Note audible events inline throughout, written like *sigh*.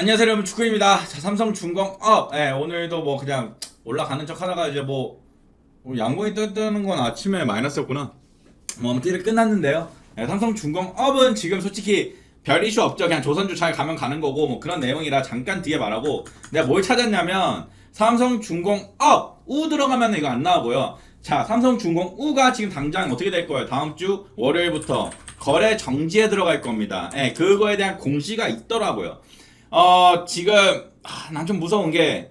안녕하세요 여러분 축구입니다. 자 삼성 중공업 예, 오늘도 뭐 그냥 올라가는 척 하다가 이제 뭐 어, 양봉이 뜨, 뜨는 건 아침에 마이너스였구나. 뭐 아무튼 이렇게 끝났는데요. 예, 삼성 중공업은 지금 솔직히 별 이슈 없죠. 그냥 조선주 잘 가면 가는 거고 뭐 그런 내용이라 잠깐 뒤에 말하고 내가 뭘 찾았냐면 삼성 중공업 우 들어가면 이거 안 나오고요. 자 삼성 중공 우가 지금 당장 어떻게 될 거예요? 다음 주 월요일부터 거래 정지에 들어갈 겁니다. 예, 그거에 대한 공시가 있더라고요. 어 지금 아, 난좀 무서운 게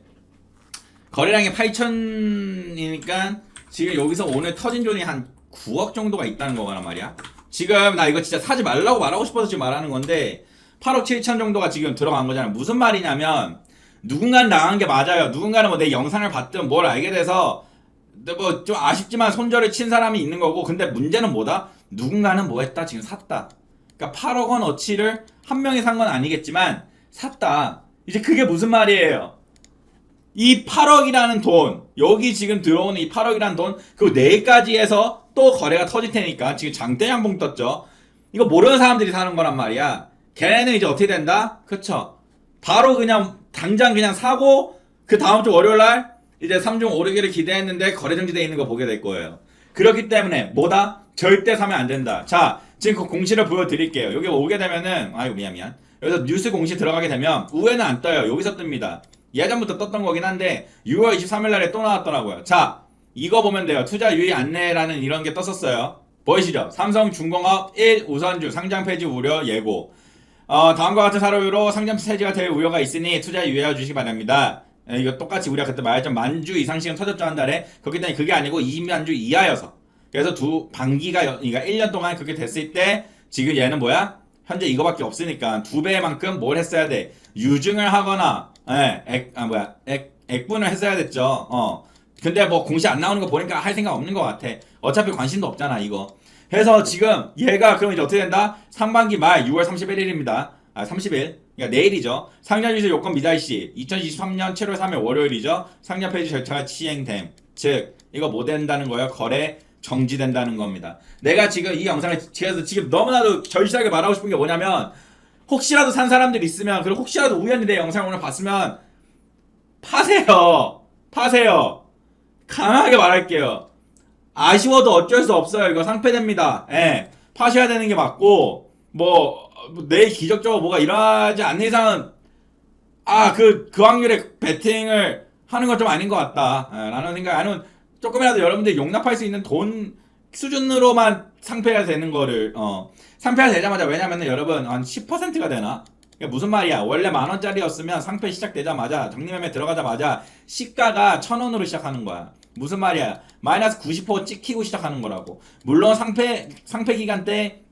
거래량이 8천이니까 지금 여기서 오늘 터진 존이 한 9억 정도가 있다는 거란 말이야. 지금 나 이거 진짜 사지 말라고 말하고 싶어서 지금 말하는 건데 8억 7천 정도가 지금 들어간 거잖아. 무슨 말이냐면 누군가는 나간 게 맞아요. 누군가는 뭐 내 영상을 봤든 뭘 알게 돼서 뭐 좀 아쉽지만 손절을 친 사람이 있는 거고 근데 문제는 뭐다? 누군가는 뭐 했다? 지금 샀다. 그러니까 8억 원 어치를 한 명이 산 건 아니겠지만 샀다. 이제 그게 무슨 말이에요? 이 8억이라는 돈, 여기 지금 들어오는 이 8억이라는 돈, 그리고 내일까지 해서 또 거래가 터질 테니까 지금 장대 양봉 떴죠. 이거 모르는 사람들이 사는 거란 말이야. 걔네는 이제 어떻게 된다? 그쵸? 바로 그냥 당장 그냥 사고 그 다음 주 월요일 날 이제 3중 오르기를 기대했는데 거래 정지돼 있는 거 보게 될 거예요. 그렇기 때문에 뭐다? 절대 사면 안 된다. 자, 지금 그 공시를 보여드릴게요. 여기 오게 되면은 아이고 미안 미안. 여기서 뉴스 공시 들어가게 되면 우에는 안 떠요. 여기서 뜹니다. 예전부터 떴던 거긴 한데 6월 23일 날에 또 나왔더라고요. 자, 이거 보면 돼요. 투자 유의 안내라는 이런 게 떴었어요. 보이시죠? 삼성 중공업 1 우선주 상장 폐지 우려 예고. 어, 다음과 같은 사료로 상장 폐지가 될 우려가 있으니 투자 유의해 주시기 바랍니다. 에, 이거 똑같이 우리가 그때 말했던 만주 이상씩은 터졌죠 한 달에 그렇기 때문에 그게 아니고 20만주 이하여서 그래서 두 반기가 여- 그러니까 1년 동안 그렇게 됐을 때 지금 얘는 뭐야? 현재 이거밖에 없으니까 두 배만큼 뭘 했어야 돼? 유증을 하거나 예, 액, 아 뭐야? 액, 액분을 했어야 됐죠. 어. 근데 뭐 공시 안 나오는 거 보니까 할 생각 없는 것 같아. 어차피 관심도 없잖아 이거. 그래서 지금 얘가 그럼 이제 어떻게 된다? 상반기 말 6월 31일입니다. 아 30일. 그러니까 내일이죠. 상장유세 요건 미달시 2023년 7월 3일 월요일이죠. 상장 폐지 절차가 시행됨. 즉 이거 못 된다는 거예요. 거래 정지된다는 겁니다. 내가 지금 이 영상을 제가 지금 너무나도 절실하게 말하고 싶은 게 뭐냐면 혹시라도 산 사람들 있으면 그리고 혹시라도 우연히 내 영상 오늘 봤으면 파세요. 파세요. 강하게 말할게요. 아쉬워도 어쩔 수 없어요. 이거 상패됩니다. 예. 파셔야 되는 게 맞고 뭐 내일 기적적으로 뭐가 일어나지 않는 이상은 아그그 확률의 베팅을 하는 건 좀 아닌 것 같다. 예, 라는 생각 아니면 조금이라도 여러분들이 용납할 수 있는 돈 수준으로만 상패가 되는 거를 어 상패가 되자마자 왜냐면은 여러분 한 10%가 되나? 이게 무슨 말이야? 원래 만 원짜리였으면 상패 시작되자마자 정리매매 들어가자마자 시가가 천 원으로 시작하는 거야. 무슨 말이야? 마이너스 90% 찍히고 시작하는 거라고. 물론 상패 상패 기간 때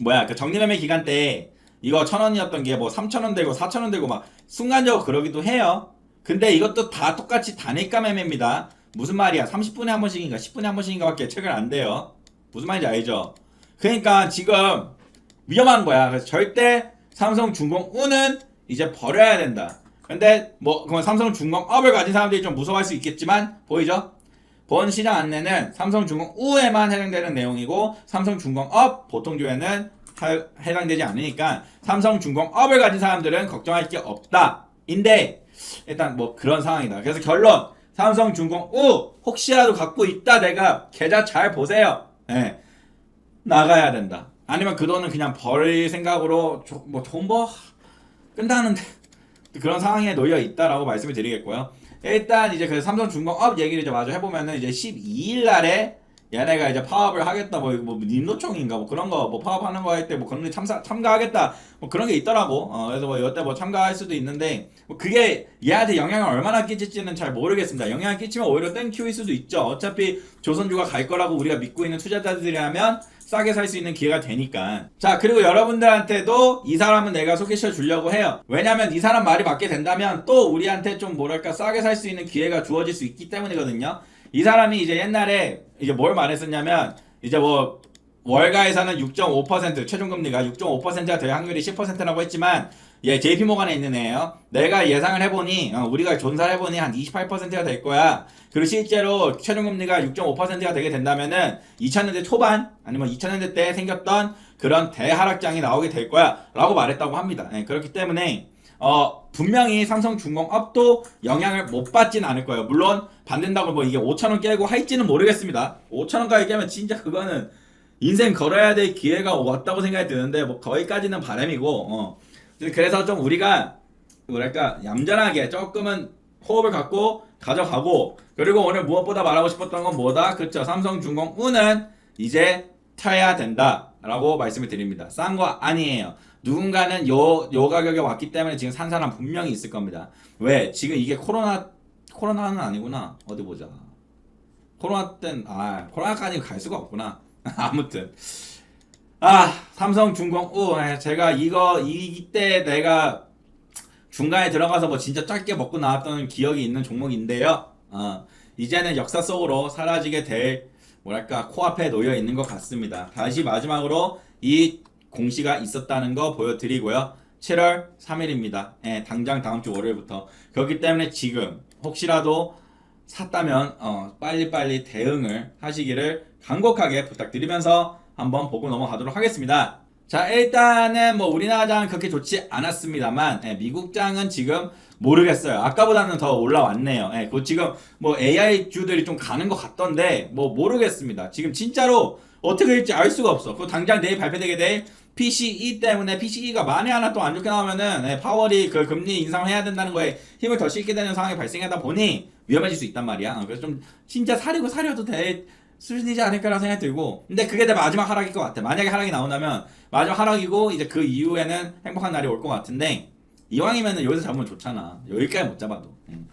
뭐야 그 정리매매 기간 때 이거 천 원이었던 게 뭐 삼천 원 되고 사천 원 되고 막 순간적으로 그러기도 해요. 근데 이것도 다 똑같이 단일가 매매입니다. 무슨 말이야? 30분에 한 번씩인가 10분에 한 번씩인가 밖에 체결 안 돼요. 무슨 말인지 알죠? 그러니까 지금 위험한 거야. 그래서 절대 삼성 중공 우는 이제 버려야 된다. 근데 뭐 그건 삼성 중공업을 가진 사람들이 좀 무서워할 수 있겠지만 보이죠? 본 시장 안내는 삼성 중공 우에만 해당되는 내용이고 삼성 중공업 보통주에는 하- 해당되지 않으니까 삼성 중공업을 가진 사람들은 걱정할 게 없다. 인데 일단 뭐 그런 상황이다. 그래서 결론 삼성중공 우 혹시라도 갖고 있다 내가 계좌 잘 보세요. 예. 나가야 된다. 아니면 그 돈은 그냥 버릴 생각으로 조, 뭐거 끝나는데 *laughs* 그런 상황에 놓여 있다라고 말씀을 드리겠고요. 일단 이제 그 삼성중공업 얘기를 이제 마저 해보면은 이제 12일 날에 얘네가 이제 파업을 하겠다 뭐, 뭐 님노총인가 뭐 그런 거 뭐 파업하는 거 할 때 뭐 그런 게 참사 참가하겠다 뭐 그런 게 있더라고. 어 그래서 뭐 이때 뭐 참가할 수도 있는데 뭐 그게 얘한테 영향을 얼마나 끼칠지는 잘 모르겠습니다. 영향을 끼치면 오히려 땡큐일 수도 있죠. 어차피 조선주가 갈 거라고 우리가 믿고 있는 투자자들이라면 싸게 살 수 있는 기회가 되니까. 자 그리고 여러분들한테도 이 사람은 내가 소개시켜 주려고 해요. 왜냐면 이 사람 말이 맞게 된다면 또 우리한테 좀 뭐랄까 싸게 살 수 있는 기회가 주어질 수 있기 때문이거든요 이 사람이 이제 옛날에 이제 뭘 말했었냐면 이제 뭐 월가에서는 6.5% 최종금리가 6.5%가 될 확률이 10%라고 했지만 얘 JP 모간에 있는 애예요. 내가 예상을 해보니 어, 우리가 조사를 해보니 한 28%가 될 거야. 그리고 실제로 최종금리가 6.5%가 되게 된다면은 2000년대 초반 아니면 2000년대 때 생겼던 그런 대하락장이 나오게 될 거야라고 말했다고 합니다. 예, 그렇기 때문에 어 분명히 삼성중공업도 영향을 못 받진 않을 거예요. 물론 받는다고 뭐 이게 5천 원 깨고 할지는 모르겠습니다. 5천 원까지 깨면 진짜 그거는 인생 걸어야 될 기회가 왔다고 생각이 드는데 뭐 거기까지는 바람이고 어. 그래서 좀 우리가 뭐랄까 얌전하게 조금은 호흡을 갖고 가져가고 그리고 오늘 무엇보다 말하고 싶었던 건 뭐다? 그렇죠. 삼성중공 우는 이제 타야 된다 라고 말씀을 드립니다. 싼 거 아니에요. 누군가는 요, 요 가격에 왔기 때문에 지금 산 사람 분명히 있을 겁니다. 왜? 지금 이게 코로나, 코로나는 아니구나. 어디 보자. 코로나 땐, 아, 코로나까지 갈 수가 없구나. *laughs* 아무튼. 아, 삼성중공, 우, 예, 제가 이거, 이때 내가 중간에 들어가서 뭐 진짜 짧게 먹고 나왔던 기억이 있는 종목인데요. 어, 이제는 역사 속으로 사라지게 될 뭐랄까 코앞에 놓여 있는 것 같습니다. 다시 마지막으로 이 공시가 있었다는 거 보여드리고요. 7월 3일입니다. 예, 당장 다음 주 월요일부터 그렇기 때문에 지금 혹시라도 샀다면 어, 빨리빨리 대응을 하시기를 간곡하게 부탁드리면서 한번 보고 넘어가도록 하겠습니다. 자 일단은 뭐 우리나라장은 그렇게 좋지 않았습니다만 예, 미국장은 지금 모르겠어요. 아까보다는 더 올라왔네요. 예, 그 지금 뭐 AI 주들이 좀 가는 것 같던데 뭐 모르겠습니다. 지금 진짜로 어떻게 될지 알 수가 없어. 그 당장 내일 발표되게 될 PCE 때문에 PCE가 만에 하나 또 안 좋게 나오면은 예, 파월이 그 금리 인상해야 된다는 거에 힘을 더 실게 되는 상황이 발생하다 보니 위험해질 수 있단 말이야. 어, 그래서 좀 진짜 사려고 사려도 될 수준이지 않을까라는 생각이 들고 근데 그게 내 마지막 하락일 것 같아. 만약에 하락이 나온다면 마지막 하락이고 이제 그 이후에는 행복한 날이 올 것 같은데 이왕이면은 여기서 잡으면 좋잖아. 여기까지 못 잡아도. 음.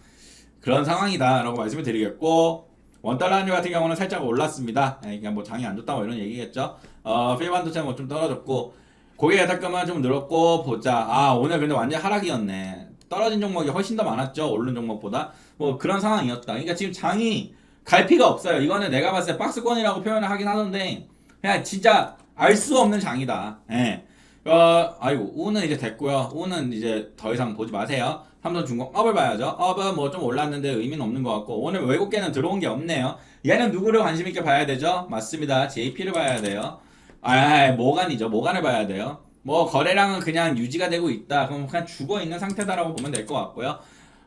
그런 상황이다라고 말씀을 드리겠고 원달러 환율 같은 경우는 살짝 올랐습니다. 예, 그냥 뭐 장이 안 좋다고 이런 얘기겠죠. 어, 필반도체 뭐좀 떨어졌고 고객 예탁금은 좀 늘었고 보자. 아 오늘 근데 완전 하락이었네. 떨어진 종목이 훨씬 더 많았죠. 오른 종목보다 뭐 그런 상황이었다. 그러니까 지금 장이 갈 피가 없어요. 이거는 내가 봤을 때 박스권이라고 표현을 하긴 하는데 그냥 진짜 알 수 없는 장이다. 예. 어, 아이고, 우는 이제 됐고요. 우는 이제 더 이상 보지 마세요. 삼성중공 업을 봐야죠. 업은 뭐 좀 올랐는데 의미는 없는 것 같고 오늘 외국계는 들어온 게 없네요. 얘는 누구를 관심 있게 봐야 되죠? 맞습니다. JP를 봐야 돼요. 아, 모간이죠. 모간을 봐야 돼요. 뭐 거래량은 그냥 유지가 되고 있다. 그럼 그냥 죽어 있는 상태다라고 보면 될 것 같고요.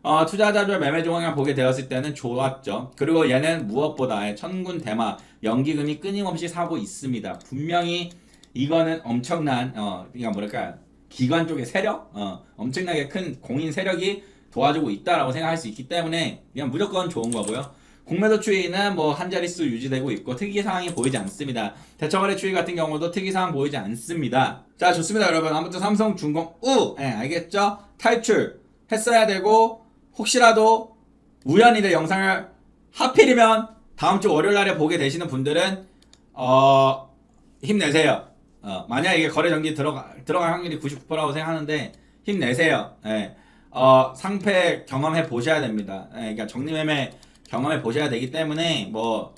어, 투자자들 매매 조항을 보게 되었을 때는 좋았죠. 그리고 얘는 무엇보다 천군 대마 연기금이 끊임없이 사고 있습니다. 분명히 이거는 엄청난 어, 그러니까 뭐랄까 기관 쪽의 세력, 어, 엄청나게 큰 공인 세력이 도와주고 있다라고 생각할 수 있기 때문에 그냥 무조건 좋은 거고요. 공매도 추이는 뭐 한 자릿수 유지되고 있고 특이 사항이 보이지 않습니다. 대처거래 추이 같은 경우도 특이 사항 보이지 않습니다. 자 좋습니다 여러분. 아무튼 삼성 중공 우, 예 알겠죠? 탈출 했어야 되고 혹시라도 우연히 내 영상을 하필이면 다음 주 월요일 날에 보게 되시는 분들은 어 힘내세요. 어, 만약 이게 거래 정지 들어가 들어갈 확률이 99%라고 생각하는데 힘내세요. 예. 어, 상패 경험해 보셔야 됩니다. 예, 그러니까 정리매매 경험해 보셔야 되기 때문에 뭐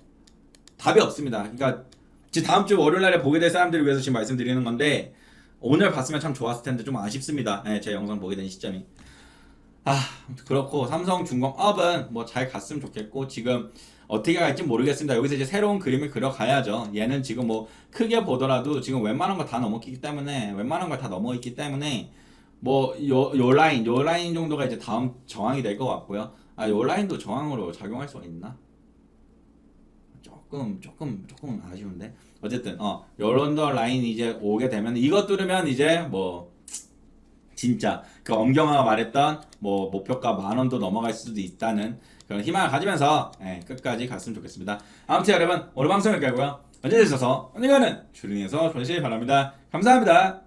답이 없습니다. 그러니까 지금 다음 주 월요일 날에 보게 될 사람들을 위해서 지금 말씀드리는 건데 오늘 봤으면 참 좋았을 텐데 좀 아쉽습니다. 예, 제 영상 보게 된 시점이. 아 그렇고 삼성 중공업은 뭐 잘 갔으면 좋겠고 지금 어떻게 갈지 모르겠습니다. 여기서 이제 새로운 그림을 그려가야죠. 얘는 지금 뭐 크게 보더라도 지금 웬만한 거 다 넘었기 때문에 웬만한 걸다 넘어 있기 때문에 뭐요 요 라인 요 라인 정도가 이제 다음 저항이 될 것 같고요. 아 요 라인도 저항으로 작용할 수가 있나? 조금 조금 조금 아쉬운데 어쨌든 어 요런 더 라인 이제 오게 되면 이것 뚫으면 이제 뭐 진짜 그 엄경화가 말했던 뭐 목표가 만 원도 넘어갈 수도 있다는 그런 희망을 가지면서 예, 끝까지 갔으면 좋겠습니다. 아무튼 여러분 오늘 방송 여기까지고요. 언제 되셔서 언젠가는 주링에서 보내시길 바랍니다. 감사합니다.